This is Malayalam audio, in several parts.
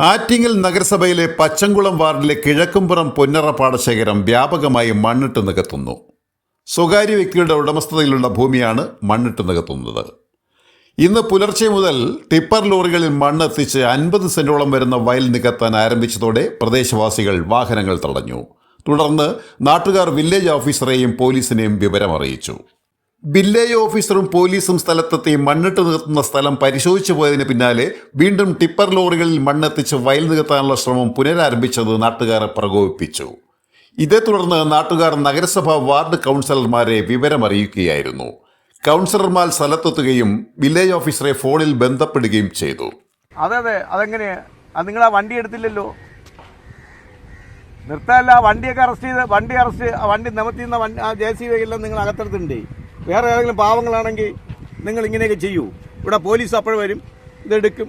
ആറ്റിങ്ങൽ നഗരസഭയിലെ പച്ചങ്കുളം വാർഡിലെ കിഴക്കുംപുറം പൊന്നറ പാടശേഖരം വ്യാപകമായി മണ്ണിട്ട് നികത്തുന്നു. സ്വകാര്യ വ്യക്തിയുടെ ഉടമസ്ഥതയിലുള്ള ഭൂമിയാണ് മണ്ണിട്ട് നികത്തുന്നത്. ഇന്ന് പുലർച്ചെ മുതൽ ടിപ്പർ ലോറികളിൽ മണ്ണ് എത്തിച്ച് അൻപത് സെന്റോളം വരുന്ന വയൽ നികത്താൻ ആരംഭിച്ചതോടെ പ്രദേശവാസികൾ വാഹനങ്ങൾ തടഞ്ഞു. തുടർന്ന് നാട്ടുകാർ വില്ലേജ് ഓഫീസറെയും പോലീസിനെയും വിവരമറിയിച്ചു. വില്ലേജ് ഓഫീസറും പോലീസും സ്ഥലത്തെത്തി മണ്ണിട്ട് നികത്തുന്ന സ്ഥലം പരിശോധിച്ചു പോയതിന് പിന്നാലെ വീണ്ടും ടിപ്പർ ലോറികളിൽ മണ്ണെത്തിച്ച് വയൽ നികത്താനുള്ള ശ്രമം പുനരാരംഭിച്ചത് നാട്ടുകാരെ പ്രകോപിപ്പിച്ചു. ഇതേ തുടർന്ന് നാട്ടുകാർ നഗരസഭാ വാർഡ് കൗൺസിലർമാരെ വിവരമറിയിക്കുകയായിരുന്നു. കൗൺസിലർമാർ സ്ഥലത്തെത്തുകയും വില്ലേജ് ഓഫീസറെ ഫോണിൽ ബന്ധപ്പെടുകയും ചെയ്തു. അതെ അതെ അതെങ്ങനെയാ? നിങ്ങൾ ആ വണ്ടി എടുത്തില്ലല്ലോ? നിർത്തല്ല വണ്ടിയൊക്കെ അറസ്റ്റ് ചെയ്ത് വണ്ടി അറസ്റ്റ് വണ്ടി നിമത്തിന്ന വണ്ടി ആ ജെ സി എല്ലാം നിങ്ങൾ അകത്തെടുത്തിട്ടുണ്ടേ? വേറെ ഏതെങ്കിലും പാവങ്ങളാണെങ്കിൽ നിങ്ങൾ ഇങ്ങനെയൊക്കെ ചെയ്യൂ. ഇവിടെ പോലീസ് അപ്പോൾ വരും ഇതെടുക്കും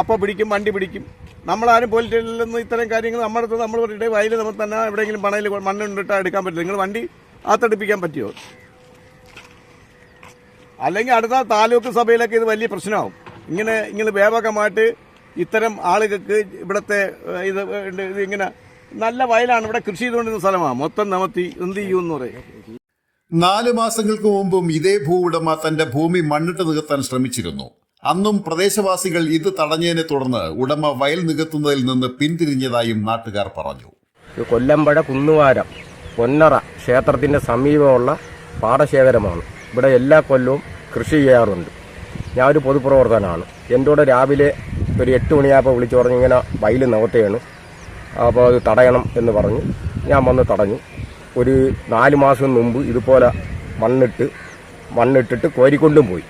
അപ്പോൾ പിടിക്കും വണ്ടി പിടിക്കും. നമ്മളാരും പോലീസ് നിന്ന് ഇത്തരം കാര്യങ്ങൾ നമ്മുടെ അടുത്ത് നമ്മൾ പറഞ്ഞിട്ട് വയലിൽ നമ്മൾ തന്നെ എവിടെയെങ്കിലും പണയിൽ മണ്ണുണ്ടിട്ടാൽ എടുക്കാൻ പറ്റില്ല. നിങ്ങൾ വണ്ടി അകത്തെടുപ്പിക്കാൻ പറ്റുമോ അല്ലെങ്കിൽ അടുത്ത താലൂക്ക് സഭയിലൊക്കെ ഇത് വലിയ പ്രശ്നമാവും. ഇങ്ങനെ ഇങ്ങനെ വ്യാപകമായിട്ട് ഇത്തരം ആളുകൾക്ക് ഇവിടുത്തെ ഇത് ഇത് ഇങ്ങനെ നല്ല വയലാണ്. ഇവിടെ കൃഷി ചെയ്തുകൊണ്ടിരുന്ന സ്ഥലമാണ്. മൊത്തം നമത്തി എന്ത് ചെയ്യുമെന്ന് പറയും. നാല് മാസങ്ങൾക്ക് മുമ്പും ഇതേ ഭൂവുടമ തന്റെ ഭൂമി മണ്ണിട്ട് നികത്താൻ ശ്രമിച്ചിരുന്നു. അന്നും പ്രദേശവാസികൾ ഇത് തടഞ്ഞതിനെ തുടർന്ന് ഉടമ വയൽ നികത്തുന്നതിൽ നിന്ന് പിന്തിരിഞ്ഞതായും നാട്ടുകാർ പറഞ്ഞു. കൊല്ലമ്പഴ കുന്നുവാരം പൊന്നറ ക്ഷേത്രത്തിന്റെ സമീപമുള്ള പാടശേഖരമാണ്. ഇവിടെ എല്ലാ കൊല്ലവും കൃഷി ചെയ്യാറുണ്ട്. ഞാൻ ഒരു പൊതുപ്രവർത്തനമാണ് കൂടെ രാവിലെ ഒരു എട്ട് മണിയായപ്പോൾ വിളിച്ചു പറഞ്ഞു ഇങ്ങനെ വയൽ നികത്തുകയാണ്. അപ്പോൾ അത് തടയണം എന്ന് പറഞ്ഞു. ഞാൻ വന്ന് തടഞ്ഞു. ഒരു നാല് മാസം മുമ്പ് ഇതുപോലെ മണ്ണിട്ട് മണ്ണിട്ടിട്ട് കോരിക്കൊണ്ടും പോയി.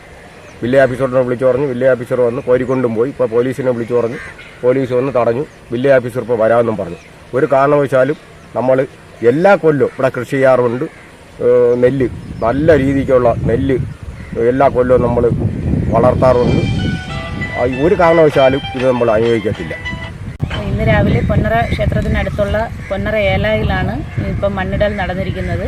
വില്ലേജ് ഓഫീസറിനെ വിളിച്ചു പറഞ്ഞു വില്ലേജ് ഓഫീസർ വന്ന് കോരിക്കൊണ്ടും പോയി. ഇപ്പോൾ പോലീസിനെ വിളിച്ചു പറഞ്ഞു. പോലീസ് വന്ന് തടഞ്ഞു. വില്ലേജ് ഓഫീസർ ഇപ്പോൾ വരാമെന്നും പറഞ്ഞു. ഒരു കാരണവശാലും നമ്മൾ എല്ലാ കൊല്ലവും ഇവിടെ കൃഷി ചെയ്യാറുണ്ട്. നെല്ല് നല്ല രീതിക്കുള്ള നെല്ല് എല്ലാ കൊല്ലവും നമ്മൾ വളർത്താറുണ്ട്. ഒരു കാരണവശാലും ഇത് നമ്മൾ അനുഭവിക്കത്തില്ല. ഇന്ന് രാവിലെ പൊന്നറ ക്ഷേത്രത്തിനടുത്തുള്ള പൊന്നറ ഏലായിലാണ് ഇപ്പം മണ്ണിടൽ നടന്നിരിക്കുന്നത്.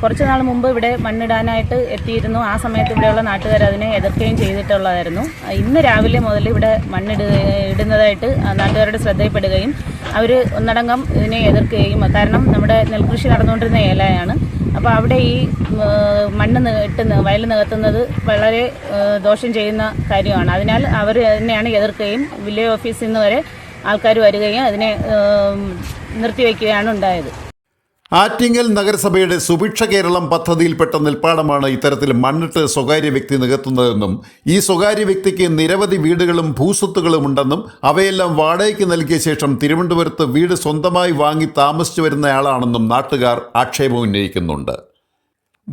കുറച്ച് നാൾ മുമ്പ് ഇവിടെ മണ്ണിടാനായിട്ട് എത്തിയിരുന്നു. ആ സമയത്ത് ഇവിടെയുള്ള നാട്ടുകാർ അതിനെ എതിർക്കുകയും ചെയ്തിട്ടുള്ളതായിരുന്നു. ഇന്ന് രാവിലെ മുതൽ ഇവിടെ മണ്ണിട ഇടുന്നതായിട്ട് നാട്ടുകാരുടെ ശ്രദ്ധയിൽപ്പെടുകയും അവർ ഒന്നടങ്കം ഇതിനെ എതിർക്കുകയും കാരണം നമ്മുടെ നെൽകൃഷി നടന്നുകൊണ്ടിരുന്ന ഏലയാണ്. അപ്പോൾ അവിടെ ഈ മണ്ണ് ഇട്ട് വയൽ നികത്തുന്നത് വളരെ ദോഷം ചെയ്യുന്ന കാര്യമാണ്. അതിനാൽ അവർ തന്നെയാണ് എതിർക്കുകയും വില്ലേജ് ഓഫീസിൽ നിന്ന് വരെ ആൾക്കാർ വരികയും അതിനെ നിർത്തിവെക്കുകയാണ് ഉണ്ടായത്. ആറ്റിങ്ങൽ നഗരസഭയുടെ സുഭിക്ഷ കേരളം പദ്ധതിയിൽപ്പെട്ട നെൽപ്പാടമാണ് ഇത്തരത്തിൽ മണ്ണിട്ട് സ്വകാര്യ വ്യക്തി നികത്തുന്നതെന്നും ഈ സ്വകാര്യ വ്യക്തിക്ക് നിരവധി വീടുകളും ഭൂസ്വത്തുകളും ഉണ്ടെന്നും അവയെല്ലാം വാടകയ്ക്ക് നൽകിയ ശേഷം തിരുവനന്തപുരത്ത് വീട് സ്വന്തമായി വാങ്ങി താമസിച്ചു വരുന്നയാളാണെന്നും നാട്ടുകാർ ആക്ഷേപം ഉന്നയിക്കുന്നുണ്ട്.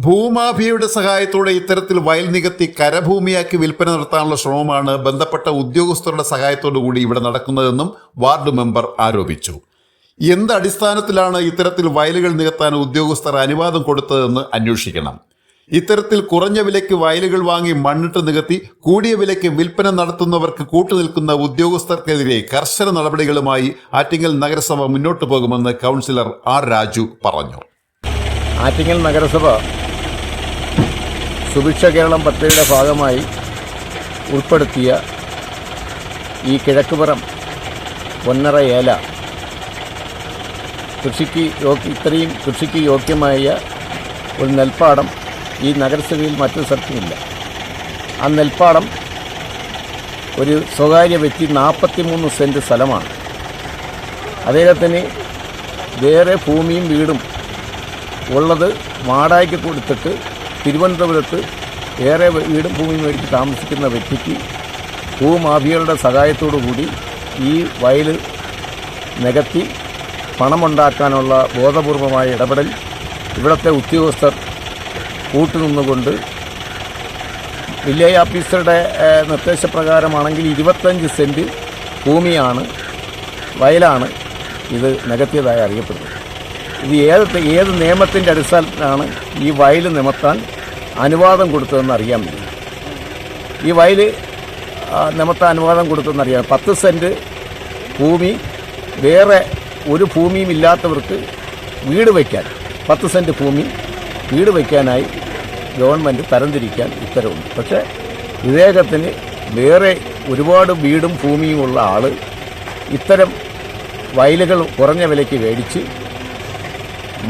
ഭൂമാഫിയയുടെ സഹായത്തോടെ ഇത്തരത്തിൽ വയൽ നികത്തി കരഭൂമിയാക്കി വിൽപ്പന നടത്താനുള്ള ശ്രമമാണ് ബന്ധപ്പെട്ട ഉദ്യോഗസ്ഥരുടെ സഹായത്തോടു കൂടി ഇവിടെ നടക്കുന്നതെന്നും വാർഡ് മെമ്പർ ആരോപിച്ചു. എന്ത് അടിസ്ഥാനത്തിലാണ് ഇത്തരത്തിൽ വയലുകൾ നികത്താൻ ഉദ്യോഗസ്ഥർ അനുവാദം കൊടുത്തതെന്ന് അന്വേഷിക്കണം. ഇത്തരത്തിൽ കുറഞ്ഞ വിലയ്ക്ക് വയലുകൾ വാങ്ങി മണ്ണിട്ട് നികത്തി കൂടിയ വിലയ്ക്ക് വിൽപ്പന നടത്തുന്നവർക്ക് കൂട്ടുനിൽക്കുന്ന ഉദ്യോഗസ്ഥർക്കെതിരെ കർശന നടപടികളുമായി ആറ്റിങ്ങൽ നഗരസഭ മുന്നോട്ടു പോകുമെന്ന് കൗൺസിലർ ആർ രാജു പറഞ്ഞു. ആറ്റിങ്ങൽ നഗരസഭ സുഭിക്ഷ കേരളം പദ്ധതിയുടെ ഭാഗമായി ഉൾപ്പെടുത്തിയ ഈ കിഴക്കുപുറം പൊന്നറ ഏല കൃഷിക്ക് യോഗ്യ ഇത്രയും കൃഷിക്ക് യോഗ്യമായ ഒരു നെൽപ്പാടം ഈ നഗരസഭയിൽ മറ്റു സ്ഥലത്തുമില്ല. ആ നെൽപ്പാടം ഒരു സ്വകാര്യ വ്യക്തി നാൽപ്പത്തി മൂന്ന് സെന്റ് സ്ഥലമാണ്. അദ്ദേഹത്തിന് വേറെ ഭൂമിയും വീടും ഉള്ളത് വാടകയ്ക്ക് കൊടുത്തിട്ട് തിരുവനന്തപുരത്ത് ഏറെ വീടും ഭൂമിയും മേടിച്ച് താമസിക്കുന്ന വ്യക്തിക്ക് ഭൂമാഫിയകളുടെ സഹായത്തോടു കൂടി ഈ വയൽ നികത്തി പണമുണ്ടാക്കാനുള്ള ബോധപൂർവമായ ഇടപെടൽ ഇവിടുത്തെ ഉദ്യോഗസ്ഥർ കൂട്ടുനിന്നുകൊണ്ട് വില്ലേജ് ഓഫീസറുടെ നിർദ്ദേശപ്രകാരമാണെങ്കിൽ ഇരുപത്തഞ്ച് സെന്റ് ഭൂമിയാണ് വയലാണ് ഇത് നികത്തിയതായി അറിയപ്പെടുന്നത് ഇത് ഏത് ഏത് നിയമത്തിന്റെ അടിസ്ഥാനത്തിലാണ് ഈ വയൽ നിമത്താൻ അനുവാദം കൊടുത്തതെന്ന് അറിയാൻ പറ്റും ഈ വയൽ നിമത്താൻ അനുവാദം കൊടുത്തതെന്ന് അറിയാം പത്ത് സെന്റ് ഭൂമി വേറെ ഒരു ഭൂമിയും ഇല്ലാത്തവർക്ക് വീട് വയ്ക്കാൻ പത്ത് സെന്റ് ഭൂമി വീട് വയ്ക്കാനായി ഗവൺമെന്റ് തരംതിരിക്കാൻ ഉത്തരവുണ്ട്. പക്ഷേ ഇദ്ദേഹത്തിന് വേറെ ഒരുപാട് വീടും ഭൂമിയും ഉള്ള ആൾ ഇത്തരം വയലുകൾ കുറഞ്ഞ വിലയ്ക്ക് മേടിച്ച്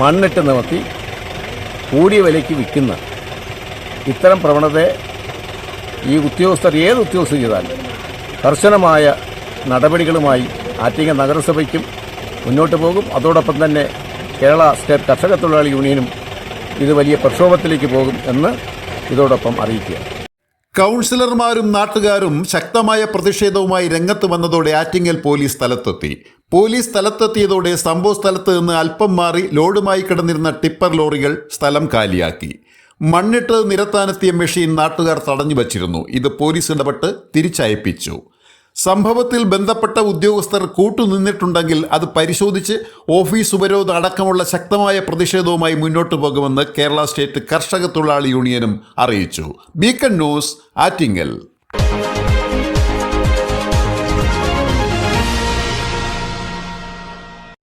മണ്ണിട്ട് നിവർത്തി കൂടിയ വിലയ്ക്ക് വിൽക്കുന്ന ഇത്തരം പ്രവണതയെ ഈ ഉദ്യോഗസ്ഥർ ഏത് ഉദ്യോഗസ്ഥർ ചെയ്താലും കർശനമായ നടപടികളുമായി ആറ്റിങ്ങ നഗരസഭയ്ക്കും മുന്നോട്ട് പോകും. അതോടൊപ്പം തന്നെ കേരള സ്റ്റേറ്റ് കർഷക തൊഴിലാളി യൂണിയനും ഇത് വലിയ പ്രക്ഷോഭത്തിലേക്ക് പോകും എന്ന് ഇതോടൊപ്പം അറിയിക്കുക കൗൺസിലർമാരും നാട്ടുകാരും ശക്തമായ പ്രതിഷേധവുമായി രംഗത്ത് വന്നതോടെ ആറ്റിങ്ങൽ പോലീസ് സ്ഥലത്തെത്തി. പോലീസ് സ്ഥലത്തെത്തിയതോടെ സംഭവ സ്ഥലത്ത് നിന്ന് അല്പം മാറി ലോഡുമായി കിടന്നിരുന്ന ടിപ്പർ ലോറികൾ സ്ഥലം കാലിയാക്കി. മണ്ണിട്ട് നിരത്താനെത്തിയ മെഷീൻ നാട്ടുകാർ തടഞ്ഞു വച്ചിരുന്നു ഇത് പോലീസ് ഇടപെട്ട് തിരിച്ചയപ്പിച്ചു. സംഭവത്തിൽ ബന്ധപ്പെട്ട ഉദ്യോഗസ്ഥർ കൂട്ടുനിന്നിട്ടുണ്ടെങ്കിൽ അത് പരിശോധിച്ച് ഓഫീസ് ഉപരോധം അടക്കമുള്ള ശക്തമായ പ്രതിഷേധവുമായി മുന്നോട്ടു പോകുമെന്ന് കേരള സ്റ്റേറ്റ് കർഷക തൊഴിലാളി യൂണിയനും അറിയിച്ചു. Beacon news Attingal.